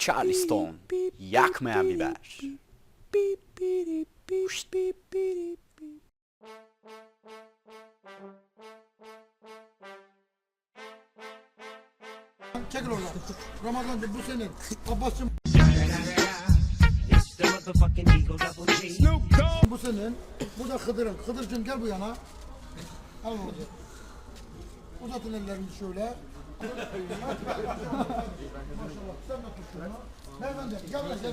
Charleston. Yakmayan biber. Çekil oradan. Ramazan bu senin. Abbas'cığım bu senin. Bu da Hıdır'ın. Hıdır'cığım gel bu yana. Al bunu. Uzatın ellerini şöyle.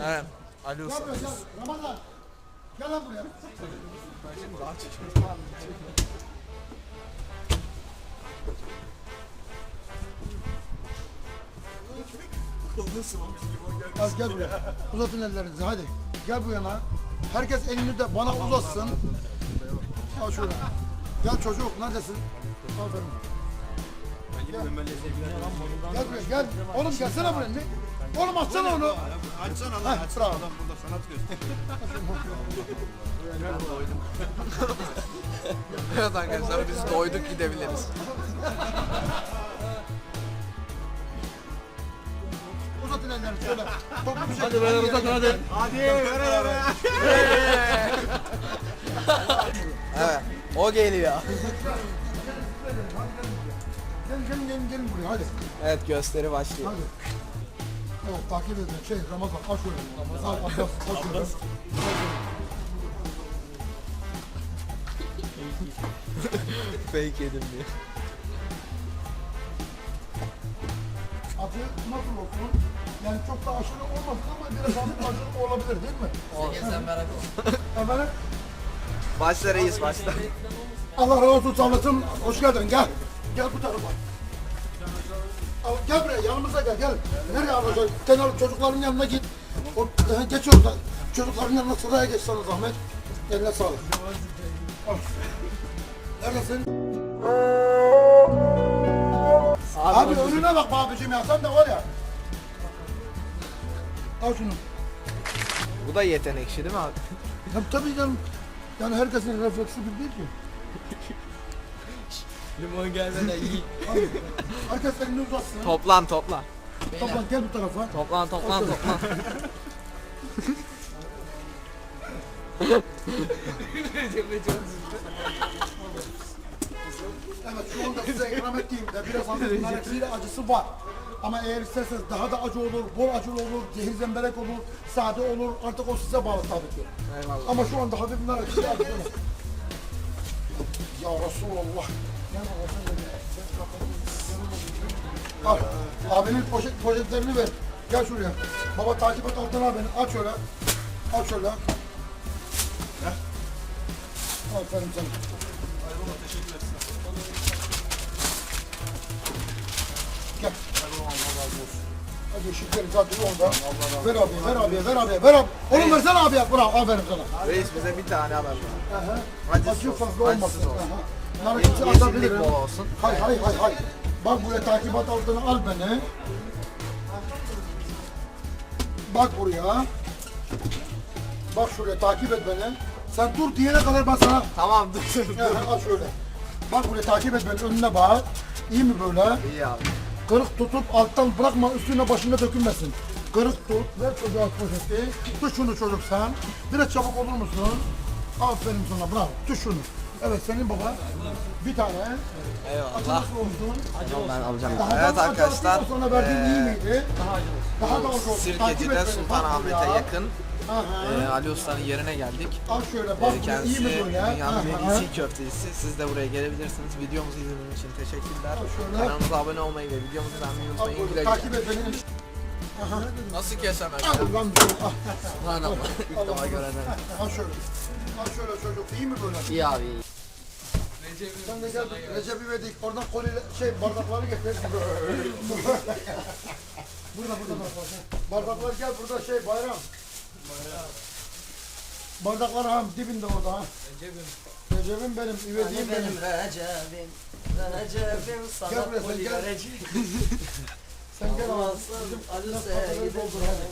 Evet. Ali Usta. Ramazan. Gel lan buraya. Az gel buraya. Uzatın ellerinizi hadi. Gel bu yana. Herkes elini de bana uzatsın. Al şöyle. Gel çocuk neredesin? Aferin. Gel. Gel buraya gel. Oğlum gelsene buraya. Ne? Oğlum açsana onu. Açsana lan açsana bravo. adam burada sanat gösteriyor. Evet arkadaşlar biz doyduk gidebiliriz. Uzatın ellerini şöyle. Toplu bir şekilde. Hadi uzatın hadi. Evet. O geliyor. Gelin gelin gelin gelin buraya hadi. Evet gösteri başlıyor. Hadi. Evet takip edin. Şey Ramazan aç şöyle. Ramazan Abbas aç şöyle. Fake yedim diye. Acı nasıl olsun? Yani çok da aşırı olmasın ama biraz hafif acı olabilir değil mi? Sen merak Efendim? Başla reis başla. Allah razı olsun savlasın. Hoş geldin gel. Gel bu tarafa. Al, gel buraya yanımıza gel gel. Nereye alacak? Sen al çocukların yanına git. O, e, geç orada. Çocukların yanına sıraya geç sana zahmet. Eline sağlık. Al. Neredesin? Abi, önüne bak abicim ya sen de var ya. Al şunu. Bu da yetenekçi değil mi abi? Ya, tabii canım. Yani herkesin refleksi bir değil ki. Limon gelmeden iyi. Herkes elini uzatsın. Toplan toplan. Toplan gel bu tarafa. Toplan toplan toplan. Evet şu anda size ikram ettiğimde biraz hafif nareksiyle acısı var. Ama eğer isterseniz daha da acı olur, bol acılı olur, zehir zemberek olur, sade olur. Artık o size bağlı tabii ki. Eyvallah. Ama şu anda hafif nareksiyle acısı var. Ya Resulallah. Al, abinin poşet, poşetlerini ver. Gel şuraya. Baba takip et altına al beni. Aç şöyle. Aç şöyle. Aferin sana. Gel. Hadi şekerim zaten orada. Ver abi, ver abi, ver abi, ver abi. Oğlum versene abi ya. Bravo, aferin sana. Reis bize bir tane haber ver. Acısız Acı fazla olmasın. acısız olsun. Aha. Narekisi Yeşillik atabilirim. Hay hay hay hay. Bak buraya takibat altına al beni. Bak buraya. Bak şuraya takip et beni. Sen dur diyene kadar ben sana Tamam dur. Ya, al şöyle. Bak buraya takip et beni önüne bak. İyi mi böyle? İyi abi. Kırık tutup alttan bırakma üstüne başına dökülmesin. Kırık tut, ver çocuğa poşeti. Tut şunu çocuk sen. Biraz çabuk olur musun? Aferin sana bravo. Tut şunu. Evet senin baba. Bir tane. Eyvallah. Olsun? Ben alacağım. Daha Evet arkadaşlar. Sonra verdiğin iyi miydi? Daha. Daha da. Takip et Sirkeci'de beni, Sultanahmet'e bak buraya. yakın Aha. e, Ali Usta'nın yerine geldik. Al şöyle bak E, buraya iyi Kendisi mi böyle? dünyanın en Aha. iyisi köftecisi. Siz de buraya gelebilirsiniz. Videomuzu izlediğiniz için teşekkürler. şöyle. Kanalımıza abone olmayı ve videomuzu beğenmeyi Al unutmayın. böyle, Güle Takip güle. et beni. Aha. Nasıl kesemez? Al lan bir şey. Al. Subhanallah. İlk defa Allah. gören. Al şöyle. Al şöyle çocuk. İyi mi böyle? İyi abi iyi. Sen de gel Recep İvedik oradan koliyle şey bardakları getir. burada burada bak. Bardaklar gel burada şey bayram. Bardaklar ham dibinde orada ha. Recep'im. Recep'im benim, İvedik'im benim. Recep'im, Recep'im Gel sana buraya, sen gel. Sen. Olmazsın, Bizim Ali bizim